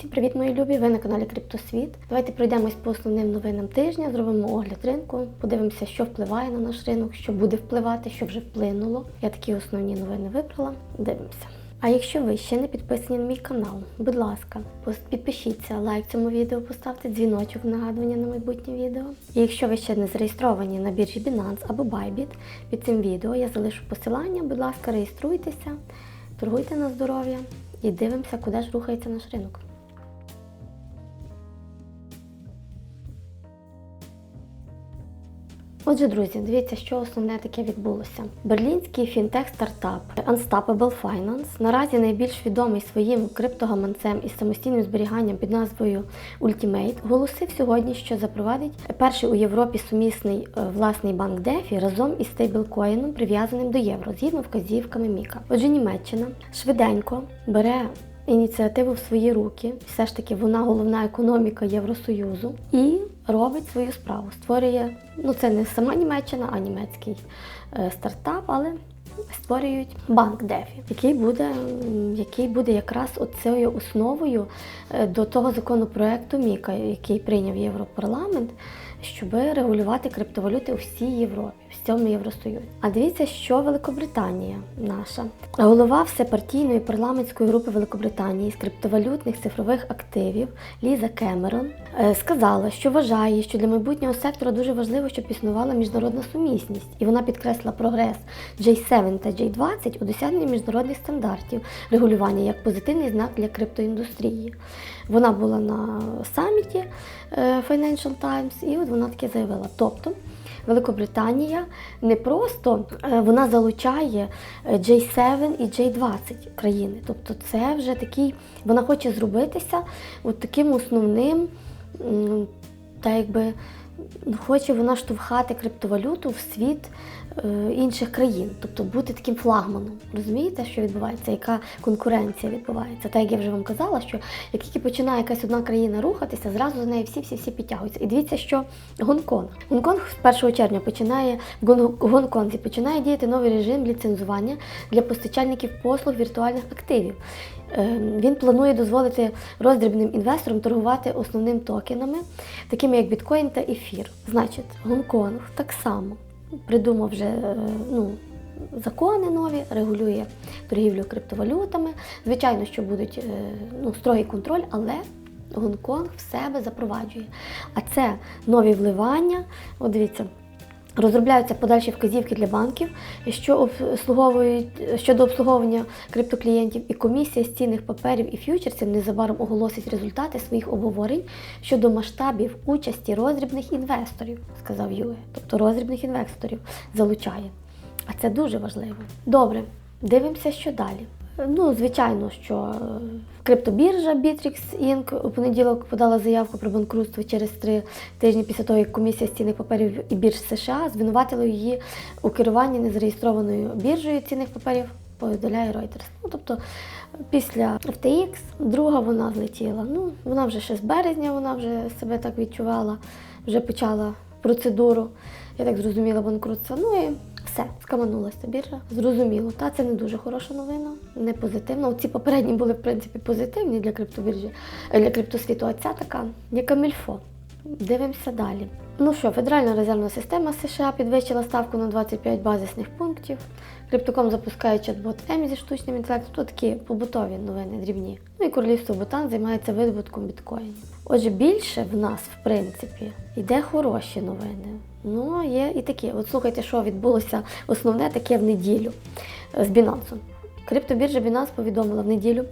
Всім привіт, мої любі! Ви на каналі Криптосвіт. Давайте пройдемось по основним новинам тижня, зробимо огляд ринку, подивимося, що впливає на наш ринок, що буде впливати, що вже вплинуло. Я такі основні новини вибрала. Дивимося. А якщо ви ще не підписані на мій канал, будь ласка, підпишіться, лайк цьому відео, поставте дзвіночок нагадування на майбутнє відео. І якщо ви ще не зареєстровані на біржі Binance або Bybit, під цим відео я залишу посилання, будь ласка, реєструйтеся, торгуйте на здоров'я і дивимося, куди ж рухається наш ринок. Отже, друзі, дивіться, що основне таке відбулося. Берлінський фінтех-стартап Unstoppable Finance наразі найбільш відомий своїм криптогаманцем із самостійним зберіганням під назвою Ultimate, оголосив сьогодні, що запровадить перший у Європі сумісний е, власний банк DeFi разом із стейблкоїном, прив'язаним до євро, згідно вказівками Міка. Отже, Німеччина швиденько бере ініціативу в свої руки. Все ж таки вона головна економіка Євросоюзу і робить свою справу. Створює, ну це не сама Німеччина, а німецький е, стартап, але створюють банк Дефі, який буде, який буде якраз оцею основою е, до того законопроекту Міка, який прийняв Європарламент, щоб регулювати криптовалюти у всій Європі, в цьому Євросоюзі. А дивіться, що Великобританія наша голова всепартійної парламентської групи Великобританії з криптовалютних цифрових активів Ліза Кемерон е, сказала, що вважає, що для майбутнього сектора дуже важливо, щоб існувала міжнародна сумісність, і вона підкресла прогрес J7 та J20 у досягненні міжнародних стандартів регулювання як позитивний знак для криптоіндустрії. Вона була на саміті е, Financial Times, і вона таке заявила. Тобто Великобританія не просто е, вона залучає е, J7 і J20 країни. Тобто це вже такий, вона хоче зробитися от таким основним, та якби хоче вона штовхати криптовалюту в світ е, інших країн, тобто бути таким флагманом. Розумієте, що відбувається, яка конкуренція відбувається? Так як я вже вам казала, що як тільки починає якась одна країна рухатися, зразу за нею всі всі всі підтягуються. І дивіться, що Гонконг. Гонконг з 1 червня починає в Гонконзі починає діяти новий режим ліцензування для постачальників послуг віртуальних активів. Е, Він планує дозволити роздрібним інвесторам торгувати основними токенами, такими як біткоін та ефір. Значить, Гонконг так само придумав вже е, ну, закони нові, регулює торгівлю криптовалютами. Звичайно, що будуть е, ну, строгий контроль, але Гонконг в себе запроваджує. А це нові вливання. От дивіться. Розробляються подальші вказівки для банків, що обслуговують щодо обслуговування криптоклієнтів, і комісія з цінних паперів і ф'ючерсів незабаром оголосить результати своїх обговорень щодо масштабів участі роздрібних інвесторів, сказав Юе. Тобто роздрібних інвесторів залучає. А це дуже важливо. Добре, дивимося, що далі. Ну, звичайно, що е, криптобіржа Bittrex Inc. у понеділок подала заявку про банкрутство через три тижні після того, як комісія з цінних паперів і бірж США звинуватила її у керуванні незареєстрованою біржею цінних паперів, повідомляє Reuters. Ну, тобто після FTX друга вона злетіла. Ну, вона вже ще з березня, вона вже себе так відчувала, вже почала процедуру, я так зрозуміла, банкрутства. Ну і все, скаманулася біржа. Зрозуміло. Та це не дуже хороша новина, не позитивна. Ці попередні були, в принципі, позитивні для криптобіржі, е, для криптосвіту, а ця така, яка мільфо. Дивимося далі. Ну що, Федеральна резервна система США підвищила ставку на 25 базисних пунктів. Криптоком запускає чат-бот Емі зі штучним інтелектом. Тут такі побутові новини дрібні. Ну і королівство Бутан займається видобутком біткоїнів. Отже, більше в нас, в принципі, йде хороші новини. Ну, є і такі. От слухайте, що відбулося основне таке в неділю е, з Binance. Криптобіржа Binance повідомила в неділю,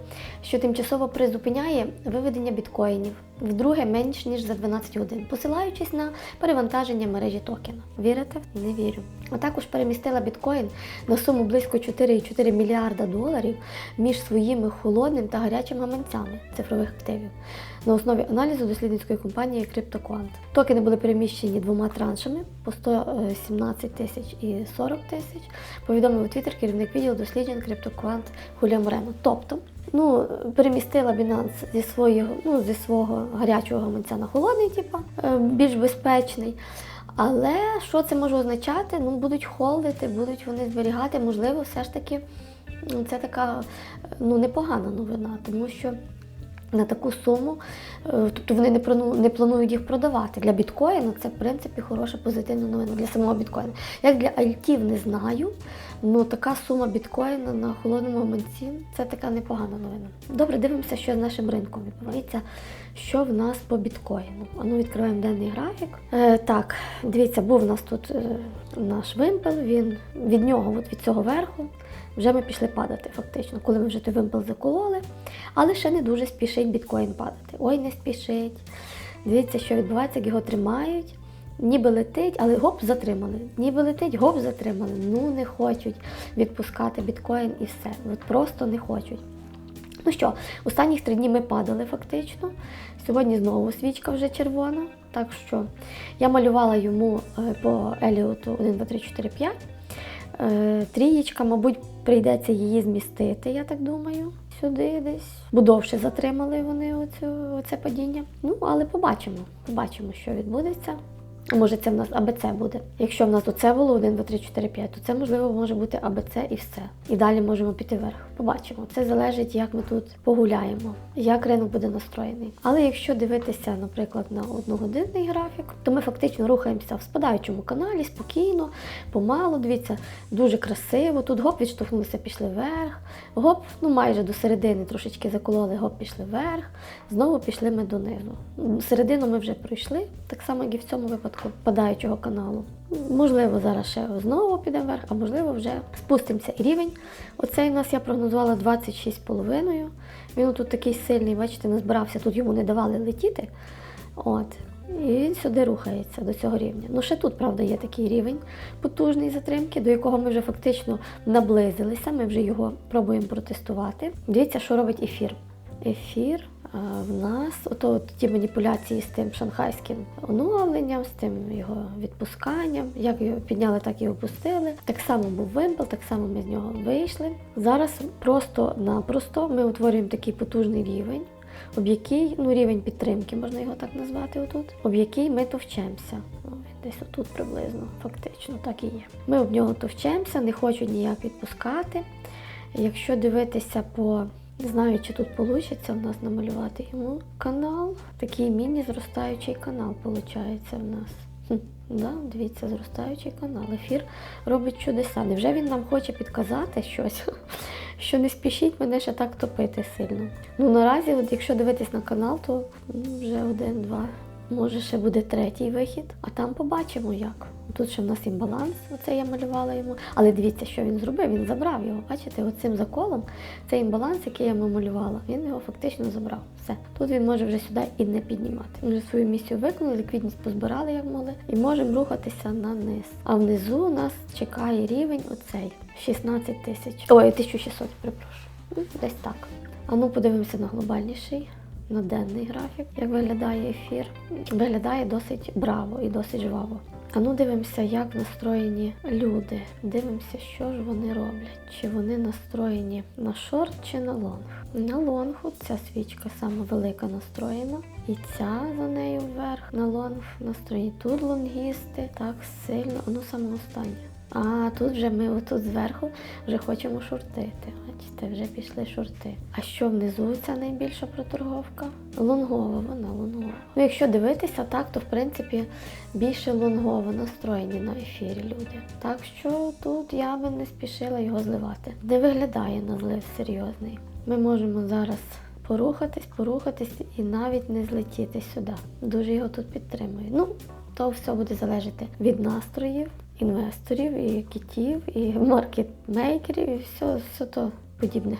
що тимчасово призупиняє виведення біткоїнів вдруге менш ніж за 12 годин, посилаючись на перевантаження мережі токена. Вірите? Не вірю. А також перемістила біткоін на суму близько 4,4 мільярда доларів між своїми холодним та гарячим гаманцями цифрових активів на основі аналізу дослідницької компанії CryptoQuant. Токени були переміщені двома траншами по 117 тисяч і 40 тисяч. Повідомив у Твіттер керівник відділу досліджень CryptoQuant Хулія Морено. Тобто, ну, перемістила Binance зі свого, ну, зі свого гарячого гаманця на холодний, типа, е, більш безпечний. Але що це може означати? Ну, будуть холдити, будуть вони зберігати, можливо, все ж таки це така ну, непогана новина, тому що на таку суму, е, тобто вони не не планують їх продавати. Для біткоїну це в принципі хороша позитивна новина для самого біткоїна. Як для альтів не знаю, ну така сума біткоїна на холодному гаманці це така непогана новина. Добре, дивимося, що з нашим ринком відбувається. Що в нас по біткоїну? А ну відкриваємо денний графік. Е, так, дивіться, був у нас тут е, наш вимпел. Він від нього, от від цього верху, вже ми пішли падати фактично, коли ми вже той вимпел закололи. Але ще не дуже спішить біткоін падати. Ой, не спішить. Дивіться, що відбувається, як його тримають. Ніби летить, але гоп затримали. Ніби летить, гоп затримали. Ну не хочуть відпускати біткоін і все. От просто не хочуть. Ну що, останніх три дні ми падали фактично. Сьогодні знову свічка вже червона. Так що я малювала йому е, по Еліоту 1, 2, 3, 4, 5. Е, Трієчка, мабуть, прийдеться її змістити, я так думаю, сюди десь. Бо довше затримали вони оцю, оце падіння. Ну, але побачимо. Побачимо, що відбудеться. Може, це в нас АБЦ буде. Якщо в нас оце було 1, 2, 3, 4, 5, то це можливо може бути АБЦ і все. І далі можемо піти вверх. Побачимо. Це залежить, як ми тут погуляємо, як ринок буде настроєний. Але якщо дивитися, наприклад, на одногодинний графік, то ми фактично рухаємося в спадаючому каналі спокійно, помалу. Дивіться, дуже красиво. Тут гоп відштовхнулися, пішли вверх. Гоп, ну майже до середини трошечки закололи, гоп пішли вверх. Знову пішли ми донизу. Середину ми вже пройшли, так само, як і в цьому випадку падаючого каналу. Можливо, зараз ще знову підемо вверх, а можливо, вже спустимося. І рівень. Оцей у нас я прогнозувала 26,5. Він тут такий сильний, бачите, не збирався, тут йому не давали летіти. От. І він сюди рухається до цього рівня. Ну, ще тут, правда, є такий рівень потужний затримки, до якого ми вже фактично наблизилися. Ми вже його пробуємо протестувати. Дивіться, що робить ефір. Ефір в нас, ото от ті маніпуляції з тим шанхайським оновленням, з тим його відпусканням. Як його підняли, так і опустили. Так само був вимпел, так само ми з нього вийшли. Зараз просто-напросто ми утворюємо такий потужний рівень об який, ну рівень підтримки, можна його так назвати отут, об який ми товчемося. Десь отут приблизно, фактично, так і є. Ми об нього товчемося, не хочуть ніяк відпускати. Якщо дивитися по, не знаю, чи тут вийде в нас намалювати йому канал, такий міні-зростаючий канал виходить в нас. Да, дивіться, зростаючий канал. Ефір робить чудеса. Невже він нам хоче підказати щось, що не спішіть мене ще так топити сильно? Ну наразі, от якщо дивитись на канал, то вже один, два. Може, ще буде третій вихід, а там побачимо як. Тут ще в нас імбаланс, оце я малювала йому. Але дивіться, що він зробив. Він забрав його. Бачите, оцим заколом цей імбаланс, який я малювала, він його фактично забрав. Все. Тут він може вже сюди і не піднімати. Ми вже свою місію виконали, ліквідність позбирали, як могли, і можемо рухатися на низ. А внизу нас чекає рівень оцей 16 тисяч. Ой, 1600, перепрошую. Десь так. А ну подивимося на глобальніший. На денний графік, як виглядає ефір. Виглядає досить браво і досить жваво. А ну дивимося, як настроєні люди. Дивимося, що ж вони роблять. Чи вони настроєні на шорт чи на лонг. На лонгу ця свічка саме велика настроєна. І ця за нею вверх на лонг настроєні. Тут лонгісти так сильно, ну саме останнє. А тут вже ми отут зверху вже хочемо шортити. Бачите, вже пішли шорти. А що внизу ця найбільша проторговка? Лонгова, вона лонгова. Ну, якщо дивитися так, то в принципі більше лонгово настроєні на ефірі люди. Так що тут я би не спішила його зливати. Не виглядає на злив серйозний. Ми можемо зараз порухатись, порухатись і навіть не злетіти сюди. Дуже його тут підтримую. Ну, то все буде залежати від настроїв інвесторів, і кітів, і маркетмейкерів, і все, все то подібне.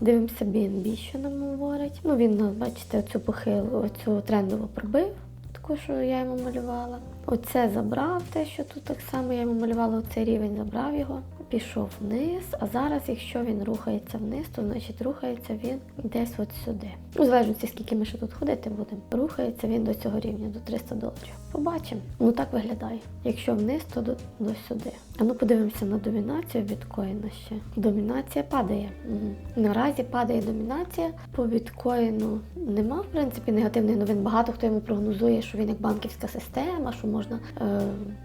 Дивимося BNB, що нам говорить. Ну, він, бачите, оцю похилу, оцю трендову пробив, таку, що я йому малювала. Оце забрав те, що тут так само я йому малювала, оцей рівень забрав його. Пішов вниз, а зараз, якщо він рухається вниз, то значить рухається він десь от сюди. Ну, в залежності, скільки ми ще тут ходити будемо. Рухається він до цього рівня, до 300 доларів. Побачимо. Ну так виглядає. Якщо вниз, то до, до сюди. А ну подивимося на домінацію біткоїна ще. Домінація падає. Мгм. Наразі падає домінація. По біткоїну нема, в принципі, негативних новин. Багато хто йому прогнозує, що він як банківська система, що можна е,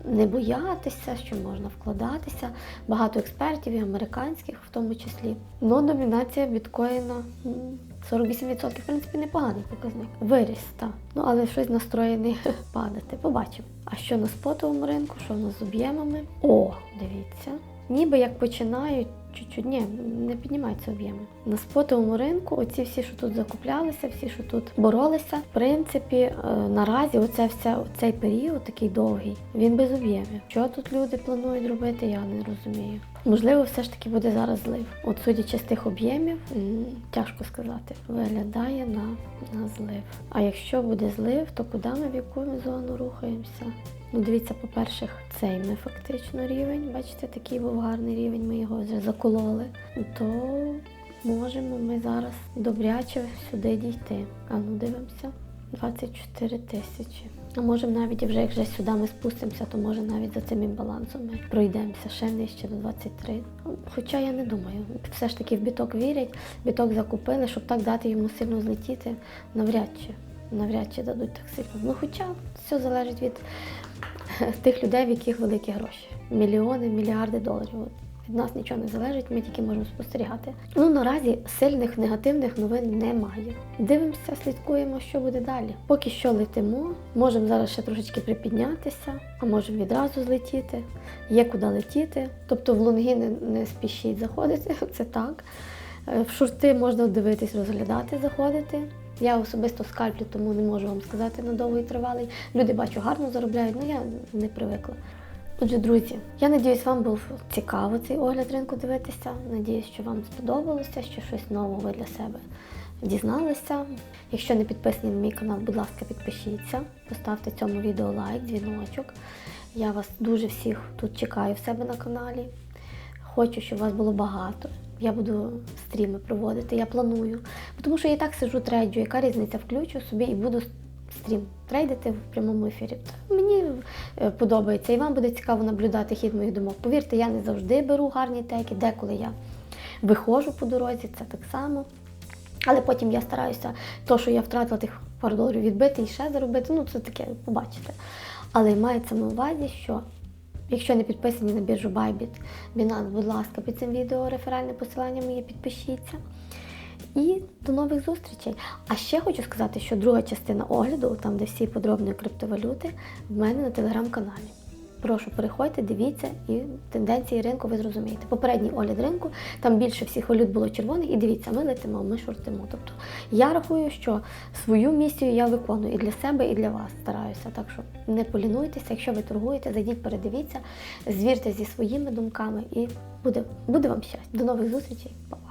не боятися, що можна вкладатися. Багато експертів, і американських в тому числі. Ну, домінація біткоїна 48% в принципі непоганий показник. Виріс, так. Ну але щось настроєний падати. Побачимо. А що на спотовому ринку, що в нас з об'ємами? О, дивіться. Ніби як починають чуть-чуть, ні, не піднімаються об'єми. На спотовому ринку, оці всі, що тут закуплялися, всі, що тут боролися, в принципі, е, наразі оце все, цей період такий довгий, він без об'ємів. Що тут люди планують робити, я не розумію. Можливо, все ж таки буде зараз злив. От судячи з тих об'ємів, тяжко сказати, виглядає на, на злив. А якщо буде злив, то куди ми в яку зону рухаємося? Ну, дивіться, по-перше, цей ми фактично рівень. Бачите, такий був гарний рівень, ми його вже закололи. То можемо ми зараз добряче сюди дійти. А ну дивимося. 24 тисячі. А можемо навіть вже як сюди ми спустимося, то може навіть за цим імбалансом ми пройдемося ще нижче до 23. Хоча я не думаю, все ж таки в біток вірять, біток закупили, щоб так дати йому сильно злетіти, навряд чи. Навряд чи дадуть так сильно. Ну хоча все залежить від тих людей, в яких великі гроші. Мільйони, мільярди доларів. Від нас нічого не залежить, ми тільки можемо спостерігати. Ну наразі сильних негативних новин немає. Дивимося, слідкуємо, що буде далі. Поки що летимо, можемо зараз ще трошечки припіднятися, а можемо відразу злетіти. Є куди летіти. Тобто в лонги не, не спішіть заходити, це так. Е, В шорти можна дивитись, розглядати, заходити. Я особисто скальплю, тому не можу вам сказати на довгий тривалий. Люди бачу гарно заробляють, але я не привикла. Отже, друзі, я надіюсь, вам був цікаво цей огляд ринку дивитися. Надіюсь, що вам сподобалося, що щось нового ви для себе дізналися. Якщо не підписані на мій канал, будь ласка, підпишіться, поставте цьому відео лайк, дзвіночок. Я вас дуже всіх тут чекаю в себе на каналі. Хочу, щоб вас було багато. Я буду стріми проводити, я планую. Тому що я і так сижу трейджу, яка різниця, включу собі і буду стрім трейдити в прямому ефірі. Мені е, подобається і вам буде цікаво наблюдати хід моїх думок. Повірте, я не завжди беру гарні теки, деколи я виходжу по дорозі, це так само. Але потім я стараюся то, що я втратила тих пару доларів відбити і ще заробити. Ну, це таке, побачите. Але мається на увазі, що якщо не підписані на біржу Bybit, Binance, будь ласка, під цим відео реферальне посилання моє підпишіться. І до нових зустрічей. А ще хочу сказати, що друга частина огляду, там де всі подробні криптовалюти, в мене на телеграм-каналі. Прошу, переходьте, дивіться і тенденції ринку ви зрозумієте. Попередній огляд ринку, там більше всіх валют було червоних, і дивіться, ми летимо, ми шортимо. Тобто я рахую, що свою місію я виконую і для себе, і для вас стараюся. Так що не полінуйтеся, якщо ви торгуєте, зайдіть, передивіться, звірте зі своїми думками і буде, буде вам щастя. До нових зустрічей. Па!